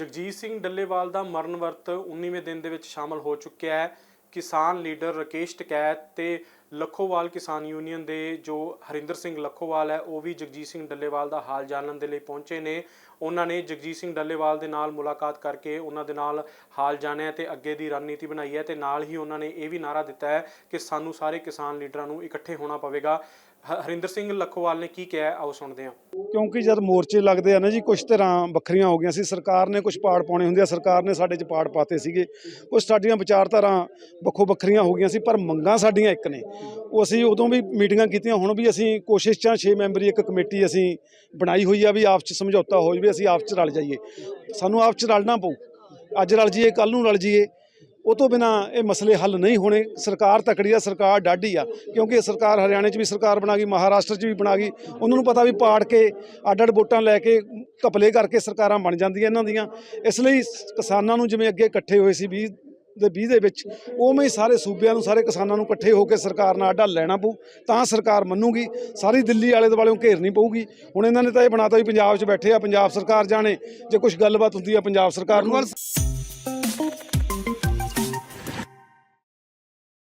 ਜਗਜੀਤ ਸਿੰਘ ਡੱਲੇਵਾਲ ਦਾ ਮਰਨ ਵਰਤ 19ਵੇਂ ਦਿਨ ਦੇ ਵਿੱਚ ਸ਼ਾਮਲ ਹੋ ਚੁੱਕਿਆ ਹੈ। ਕਿਸਾਨ ਲੀਡਰ ਰਕੇਸ਼ ਟਕੈਤ ਤੇ ਲੱਖੋਵਾਲ ਕਿਸਾਨ ਯੂਨੀਅਨ ਦੇ ਜੋ ਹਰਿੰਦਰ ਸਿੰਘ ਲੱਖੋਵਾਲ ਹੈ, ਉਹ ਵੀ ਜਗਜੀਤ ਸਿੰਘ ਡੱਲੇਵਾਲ ਦਾ ਹਾਲ ਜਾਣਨ ਦੇ ਲਈ ਪਹੁੰਚੇ ਨੇ। ਉਹਨਾਂ ਨੇ ਜਗਜੀਤ ਸਿੰਘ ਡੱਲੇਵਾਲ ਦੇ ਨਾਲ ਮੁਲਾਕਾਤ ਕਰਕੇ ਉਹਨਾਂ ਦੇ ਨਾਲ ਹਾਲ ਜਾਣਿਆ ਤੇ ਅੱਗੇ ਦੀ ਰਣਨੀਤੀ ਬਣਾਈ ਹੈ ਤੇ ਨਾਲ ਹੀ ਉਹਨਾਂ ਨੇ ਇਹ ਵੀ ਨਾਰਾ ਦਿੱਤਾ ਹੈ ਕਿ ਸਾਨੂੰ ਸਾਰੇ ਕਿਸਾਨ ਲੀਡਰਾਂ ਨੂੰ ਇਕੱਠੇ ਹੋਣਾ ਪਵੇਗਾ। ਹ- ਹਰਿੰਦਰ ਸਿੰਘ ਲੱਖੋਵਾਲ ਨੇ ਕੀ ਕਿਹਾ ਆਓ ਸੁਣਦੇ ਹਾਂ। ਕਿਉਂਕਿ ਜਦ ਮੋਰਚੇ ਲੱਗਦੇ ਆ ਨਾ ਜੀ ਕੁਝ ਤਰ੍ਹਾਂ ਵੱਖਰੀਆਂ ਹੋ ਗਈਆਂ ਸੀ, ਸਰਕਾਰ ਨੇ ਕੁਝ ਪਾੜ ਪਾਉਣੇ ਹੁੰਦੇ ਆ, ਸਰਕਾਰ ਨੇ ਸਾਡੇ 'ਚ ਪਾੜ ਪਾਤੇ ਸੀਗੇ। ਕੁਝ ਸਾਡੀਆਂ ਵਿਚਾਰਧਾਰਾ ਵੱਖੋ ਵੱਖਰੀਆਂ ਹੋ ਗਈਆਂ ਸੀ, ਪਰ ਮੰਗਾਂ ਸਾਡੀਆਂ ਇੱਕ ਨੇ। ਉਹ ਅਸੀਂ ਉਦੋਂ ਵੀ ਮੀਟਿੰਗਾਂ ਕੀਤੀਆਂ, ਹੁਣ ਵੀ ਅਸੀਂ ਕੋਸ਼ਿਸ਼ ਚਾਂ 6 ਮੈਂਬਰੀ ਇੱਕ ਕਮੇਟੀ ਅਸੀਂ ਬਣਾਈ ਹੋਈ ਆ ਵੀ ਆਪ 'ਚ ਸਮਝੌਤਾ ਹੋ ਜਾਵੇ, ਅਸੀਂ ਆਪ 'ਚ ਰਲ ਜਾਈਏ। ਸਾਨੂੰ ਆਪ 'ਚ ਰਲਣਾ ਪਊ। ਅੱਜ ਰਲ ਜਾਈਏ ਕੱਲ ਨੂੰ ਰਲ ਜਾਈਏ। ਉਹ ਤੋਂ ਬਿਨਾ ਇਹ ਮਸਲੇ ਹੱਲ ਨਹੀਂ ਹੋਣੇ। ਸਰਕਾਰ ਤਕੜੀ ਆ, ਸਰਕਾਰ ਡਾਢੀ ਆ। ਕਿਉਂਕਿ ਇਹ ਸਰਕਾਰ ਹਰਿਆਣੇ 'ਚ ਵੀ ਸਰਕਾਰ ਬਣਾ ਗਈ, ਮਹਾਰਾਸ਼ਟਰ 'ਚ ਵੀ ਬਣਾ ਗਈ। ਉਹਨਾਂ ਨੂੰ ਪਤਾ ਵੀ ਪਾੜ ਕੇ ਅੱਡ ਅੱਡ ਵੋਟਾਂ ਲੈ ਕੇ ਘਪਲੇ ਕਰਕੇ ਸਰਕਾਰਾਂ ਬਣ ਜਾਂਦੀਆਂ ਇਹਨਾਂ ਦੀਆਂ। ਇਸ ਲਈ ਕਿਸਾਨਾਂ ਨੂੰ ਜਿਵੇਂ ਅੱਗੇ ਇਕੱਠੇ ਹੋਏ ਸੀ 20 ਦੇ 20 ਦੇ ਵਿੱਚ, ਉਵੇਂ ਹੀ ਸਾਰੇ ਸੂਬਿਆਂ ਨੂੰ, ਸਾਰੇ ਕਿਸਾਨਾਂ ਨੂੰ ਇਕੱਠੇ ਹੋ ਕੇ ਸਰਕਾਰ ਨਾਲ ਅੱਡਾ ਲੈਣਾ ਪਊ। ਤਾਂ ਸਰਕਾਰ ਮੰਨੂਗੀ। ਸਾਰੀ ਦਿੱਲੀ ਆਲੇ ਦੁਆਲੇ ਘੇਰਨੀ ਪਊਗੀ। ਹੁਣ ਇਹਨਾਂ ਨੇ ਤਾਂ ਇਹ ਬਣਾਤਾ ਵੀ ਪੰਜਾਬ 'ਚ ਬੈਠੇ ਆ, ਪੰਜਾਬ ਸਰਕਾਰ ਜਾਣੇ। ਜੇ ਕੁਝ ਗੱਲਬਾਤ ਹੁੰਦੀ ਆ, ਪੰਜਾਬ ਸਰਕਾਰ ਨੂੰ।